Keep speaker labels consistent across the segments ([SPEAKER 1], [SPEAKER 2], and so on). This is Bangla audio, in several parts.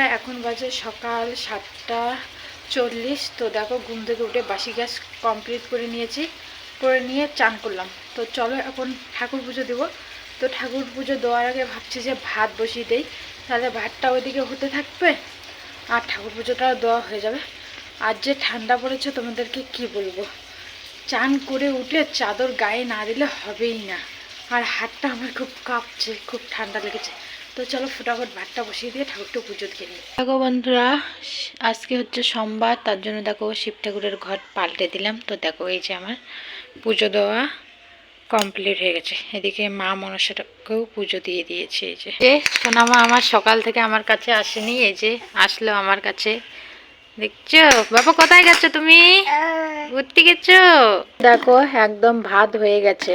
[SPEAKER 1] বন্ধুরা এখন বাজে সকাল সাতটা চল্লিশ। তো দেখো, ঘুম থেকে উঠে বাসি গ্যাস কমপ্লিট করে নিয়েছি, করে নিয়ে চান করলাম। তো চলো এখন ঠাকুর পুজো দেবো। তো ঠাকুর পুজো দেওয়ার আগে ভাবছি যে ভাত বসিয়ে দেই। তাহলে ভাতটা ওইদিকে হতে থাকবে আর ঠাকুর পুজোটাও দেওয়া হয়ে যাবে। আর যে ঠান্ডা পড়েছে তোমাদেরকে কি বলব? চান করে উঠে চাদর গায়ে না দিলে হবেই না। আর হাতটা আমার খুব কাঁপছে, খুব ঠান্ডা লেগেছে। তো চলো ফটাফট ভাতটা বসিয়ে দিয়ে ঠাকুরটা পুজো দিয়ে নিই দেখো বন্ধুরা আজকে হচ্ছে সোমবার তার জন্য দেখো শিব ঠাকুরের ঘর পাল্টে দিলাম। তো দেখো এই যে আমার পুজো দেওয়া কমপ্লিট হয়ে গেছে। এদিকে মা মনসাটাকেও পুজো দিয়ে দিয়েছে এই যে। এ সোনামা আমার সকাল থেকে আমার কাছে আসেনি এই যে আসলো আমার কাছে। দেখছ? বাবা কোথায় গেছো তুমি? ঘুরতে গেছো? দেখো একদম ভাত হয়ে গেছে।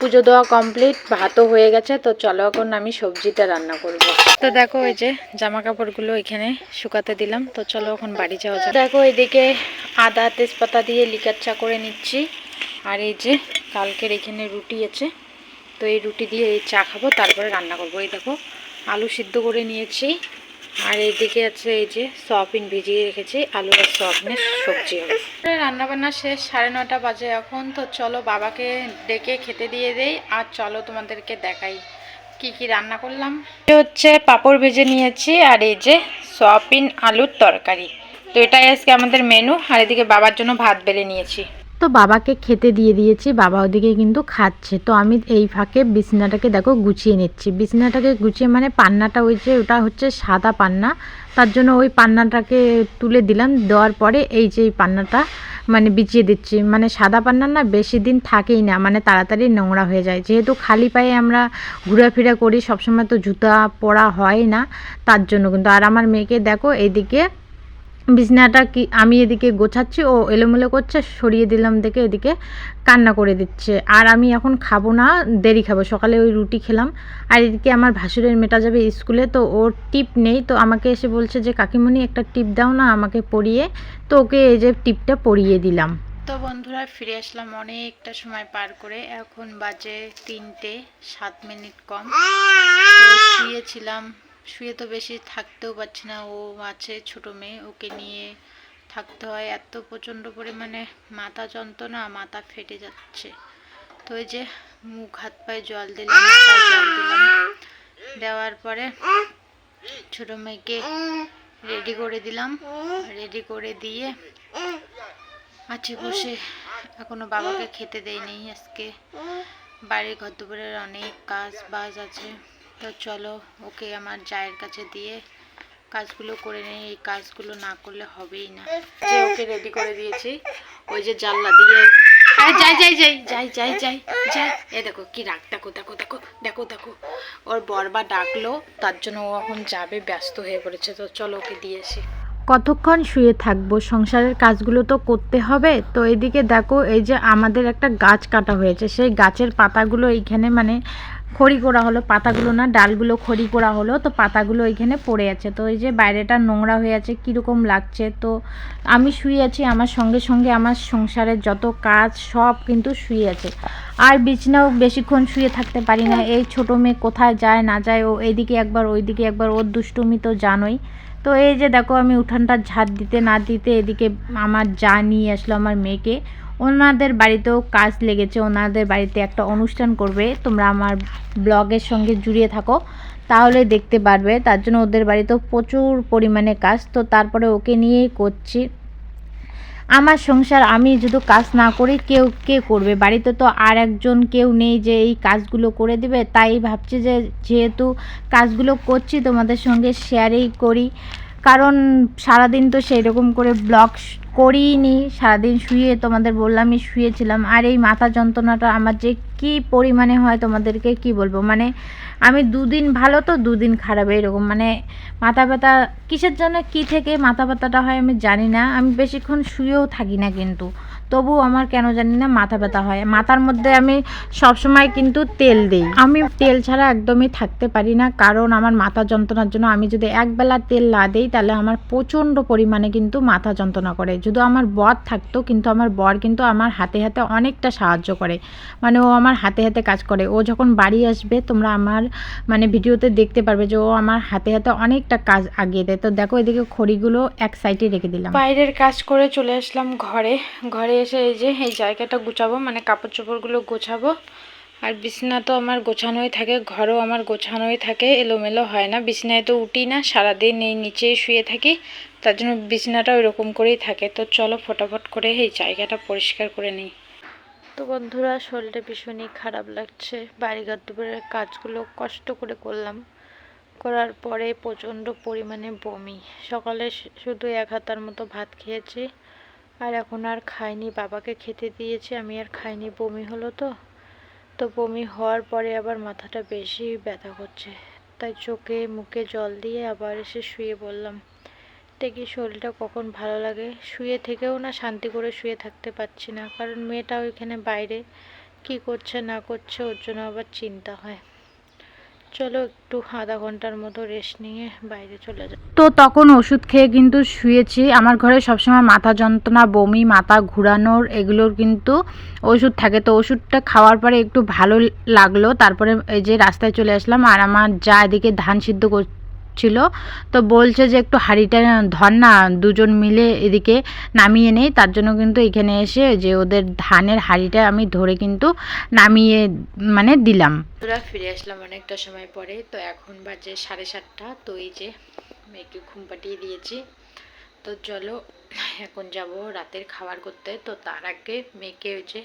[SPEAKER 1] পুজো দেওয়া কমপ্লিট ভাতও হয়ে গেছে, তো চলো এখন আমি সবজিটা রান্না করব। তো দেখো এই যে জামা কাপড়গুলো এখানে শুকাতে দিলাম, তো চলো এখন বাড়ি যাওয়া যাক। দেখো এদিকে আদা তেজপাতা দিয়ে লিকার চা করে নিচ্ছি, আর এই যে কালকের এখানে রুটি আছে, তো এই রুটি দিয়ে এই চা খাব, তারপরে রান্না করব। এই দেখো, আলু সিদ্ধ করে নিয়েছি আর এইদিকে আছে এই যে সয়াবিন ভিজিয়ে রেখেছি আলু আর সয়াবিনের সবজি হবে রান্না বান্না শেষ সাড়ে নটা বাজে এখন তো চলো বাবাকে ডেকে খেতে দিয়ে দেই আর চলো তোমাদেরকে দেখাই কি কি রান্না করলাম। হচ্ছে পাঁপড় ভেজে নিয়েছি আর এই যে সয়াবিন আলুর তরকারি। তো এটাই আজকে আমাদের মেনু আর এদিকে বাবার জন্য ভাত বেলে নিয়েছি।
[SPEAKER 2] তো বাবাকে খেতে দিয়ে দিয়েছি, বাবা ওদিকে কিন্তু খাচ্ছে। তো আমি এই ফাঁকে বিছনাটাকে দেখো গুছিয়ে নিচ্ছি। বিছনাটাকে গুছিয়ে মানে পান্নাটা ওই যে ওটা হচ্ছে সাদা পান্না। তার জন্য ওই পান্নাটাকে তুলে দিলাম, দেওয়ার পরে এই যে এই পান্নাটা মানে বিছিয়ে দিচ্ছি। মানে সাদা পান্না না বেশি দিন থাকেই না মানে তাড়াতাড়ি নোংরা হয়ে যায়। যেহেতু খালি পায়ে আমরা ঘোরাফেরা করি, সবসময় তো জুতা পরা হয় না, তার জন্য কিন্তু। আর আমার মেয়েকে দেখো এইদিকে বিছনাটা কি, আমি এদিকে গোছাচ্ছি, ও এলোমেলো করছে, সরিয়ে দিলাম দেখে এদিকে কান্না করে দিচ্ছে। আর আমি এখন খাব না, দেরি খাব। সকালে ওই রুটি খেলাম। আর এদিকে আমার ভাসুরের মেটা যাবে স্কুলে, তো ওর টিপ নেই। তো আমাকে এসে বলছে যে, কাকিমণি, একটা টিপ দাও না আমাকে পরিয়ে। তো ওকে এই যে টিপটা পরিয়ে দিলাম।
[SPEAKER 1] তো বন্ধুরা, ফিরে আসলাম অনেকটা সময় পার করে। এখন বাজে তিনটে, সাত মিনিট কম। শুয়েছিলাম শুয়ে তো বেশি থাকতেও পারছি না। ও আছে, ছোটো মেয়ে, ওকে নিয়ে থাকতে হয়। এত প্রচণ্ড পরিমাণে মাথা যন্ত্রণা, মাথা ফেটে যাচ্ছে। তো ওই যে মুখ, হাত, পায়ে জল দিলাম জল দিলাম। দেওয়ার পরে ছোট মেয়েকে রেডি করে দিলাম। রেডি করে দিয়ে আছি বসে। এখনও বাবাকে খেতে দেয়নি। আজকে বাড়ির ঘর দুপুরের অনেক কাজ বাজ আছে। তো চলো, ওকে আমার জায়ের কাছে দিয়ে কাজগুলো করে নেই। এই কাজগুলো না করলে হবেই না। যে ওকে রেডি করে দিয়েছি। ওই যে জানলা দিয়ে যাই যাই যাই যাই যাই যাই যাই। এ দেখো কি রাগ দেখো দেখো দেখো দেখো দেখো। ওর বরবা ডাকলো, তার জন্য ও এখন যাবে, ব্যস্ত হয়ে পড়েছে। তো চলো ওকে দিয়েছি
[SPEAKER 2] কতক্ষণ শুয়ে থাকব? সংসারের কাজগুলো তো করতে হবে। তো এদিকে দেখো, এই যে আমাদের একটা গাছ কাটা হয়েছে। সেই গাছের পাতাগুলো এইখানে মানে খড়ি করা হলো, পাতাগুলো না, ডালগুলো খড়ি করা হলো, তো পাতাগুলো এইখানে পড়ে আছে। তো এই যে বাইরেটা নোংরা হয়ে আছে, কীরকম লাগছে? তো আমি শুয়ে আছি, আমার সঙ্গে সঙ্গে আমার সংসারের যত কাজ, সব কিন্তু শুয়ে আছে। আর বিছনাও বেশিক্ষণ শুয়ে থাকতে পারি না। এই ছোটো মেয়ে কোথায় যায়, না যায়, ও এদিকে একবার, ওইদিকে একবার, ওর দুষ্টুমি তো জানোই। তো এই যে দেখো, আমি উঠানটা ঝাড় দিতে না দিতে এদিকে আমার যা নিয়ে আসলো আমার মেয়েকে ওনাদের বাড়িতেও কাজ লেগেছে, ওনাদের বাড়িতে একটা অনুষ্ঠান করবে, তোমরা আমার ব্লগের সঙ্গে জুড়িয়ে থাকো, তাহলে দেখতে পারবে, তার জন্য ওদের বাড়িতেও প্রচুর পরিমাণে কাজ, তো তারপরে ওকে নিয়েই করছি। আমার সংসার, আমি যদি কাজ না করি, কেউ কে করবে? বাড়িতে তো আর একজন কেউ নেই যে এই কাজগুলো করে দেবে, তাই ভাবছি যে যেহেতু কাজগুলো করছি, তোমাদের সঙ্গে শেয়ারেই করি। কারণ সারাদিন তো সেই রকম করে ব্লগ করিনি, সারাদিন শুয়ে তোমাদের বললামই শুয়েছিলাম। আর এই মাথা যন্ত্রণাটা আমার যে কি পরিমাণে হয় তোমাদেরকে কি বলব? মানে আমি দুদিন ভালো তো দুদিন খারাপ এরকম। মানে মাথা ব্যথা, কিসের জন্য কি থেকে মাথা ব্যথাটা হয় আমি জানি না। আমি বেশিক্ষণ শুয়েও থাকি না কিন্তু। তবু আমার কেন জানি না মাথা ব্যথা হয়। মাথার মধ্যে আমি সব সময় কিন্তু তেল দিই। আমি তেল ছাড়া একদমই থাকতে পারি না। কারণ আমার মাথা যন্ত্রণার জন্য আমি যদি একবেলা তেল না দিই, তাহলে আমার প্রচণ্ড পরিমাণে কিন্তু মাথা যন্ত্রণা করে। যদি আমার বর থাকতো, কিন্তু আমার বর কিন্তু আমার হাতে হাতে অনেকটা সাহায্য করে। মানে ও আমার হাতে হাতে কাজ করে। ও যখন বাড়ি আসবে, তোমরা আমার মানে ভিডিওতে দেখতে পারবে যে ও আমার হাতে হাতে অনেকটা কাজ আগিয়ে দেয়। তো দেখো, এদিকে খড়িগুলো এক সাইডে রেখে দিলাম।
[SPEAKER 1] বাইরের কাজ করে চলে আসলাম ঘরে। ঘরে এসে এই যে, এই জায়গাটা গুছাবো মানে কাপড় চোপড়গুলো গোছাবো। আর বিছনা তো আমার গোছানোই থাকে, ঘরও আমার গোছানোই থাকে, এলোমেলো হয় না। বিছনায় তো উঠি না, সারাদিন এই নিচেই শুয়ে থাকি, তার জন্য বিছনাটা ওইরকম করেই থাকে। তো চলো ফটাফট করে এই জায়গাটা পরিষ্কার করে নিই। তো বন্ধুরা, শরীরটা ভীষণই খারাপ লাগছে। বাড়িঘর দুপুরের কাজগুলো কষ্ট করে করলাম। করার পরে প্রচণ্ড পরিমাণে বমি। সকালে শুধু এক হাতার মতো ভাত খেয়েছি। আর এখন আর খাইনি, বাবাকে খেতে দিয়েছি, আমি আর খাইনি, বমি হলো তো। তো বমি হওয়ার পরে আবার মাথাটা বেশি ব্যথা করছে। তাই চোখে মুখে জল দিয়ে আবার এসে শুয়ে পড়লাম দেখি শরীরটা কখন ভালো লাগে? শুয়ে থেকেও না, শান্তি করে শুয়ে থাকতে পারছি না, কারণ মেয়েটা ওইখানে বাইরে, কি করছে না করছে ওর জন্য আবার চিন্তা হয়। চলো একটু আধা ঘণ্টার মতো রেস্ট নিয়ে বাইরে চলে যাই।
[SPEAKER 2] তো তখন ওষুধ খেয়ে কিন্তু শুয়েছি। আমার ঘরে সবসময় মাথা যন্ত্রণা, বমি, মাথা ঘুরানোর এগুলোর কিন্তু ওষুধ থাকে। তো ওষুধটা খাওয়ার পরে একটু ভালো লাগল। তারপরে এই যে রাস্তায় চলে আসলাম আর আমার যা এদিকে ধান সিদ্ধ করছিল তো বলছে যে একটু হাঁড়িটা, ধর না, দুজন মিলে এদিকে নামিয়ে নেই। তার জন্য কিন্তু এখানে এসে যে ওদের ধানের হাঁড়িটা আমি ধরে কিন্তু নামিয়ে মানে দিলাম।
[SPEAKER 1] তোরা ফিরে আসলাম অনেকটা সময় পরে। তো এখন বাজে সাড়ে সাতটা। তো এই যে মেয়েকে ঘুম পাঠিয়ে দিয়েছি। তো চলো, এখন যাব রাতের খাবার করতে। তো তার আগে মেয়েকে ওই যে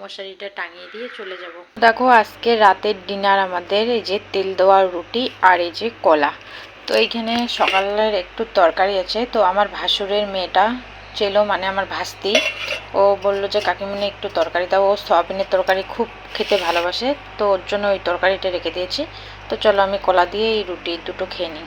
[SPEAKER 1] মশারিটা টাঙিয়ে দিয়ে চলে যাব। দেখো, আজকে রাতের ডিনার আমাদের এই যে তেল দেওয়া রুটি আর এই যে কলা। তো এইখানে সকালের একটু তরকারি আছে। তো আমার ভাসুরের মেয়েটা চেলো মানে আমার ভাস্তি, ও বলল যে, কাকিমনি একটু তরকারি দাও। ও সয়াবিনের তরকারি খুব খেতে ভালোবাসে, তো ওর জন্য ওই তরকারিটা রেখে দিয়েছি। তো চলো আমি কলা দিয়ে এই রুটি দুটো খেয়ে নিই।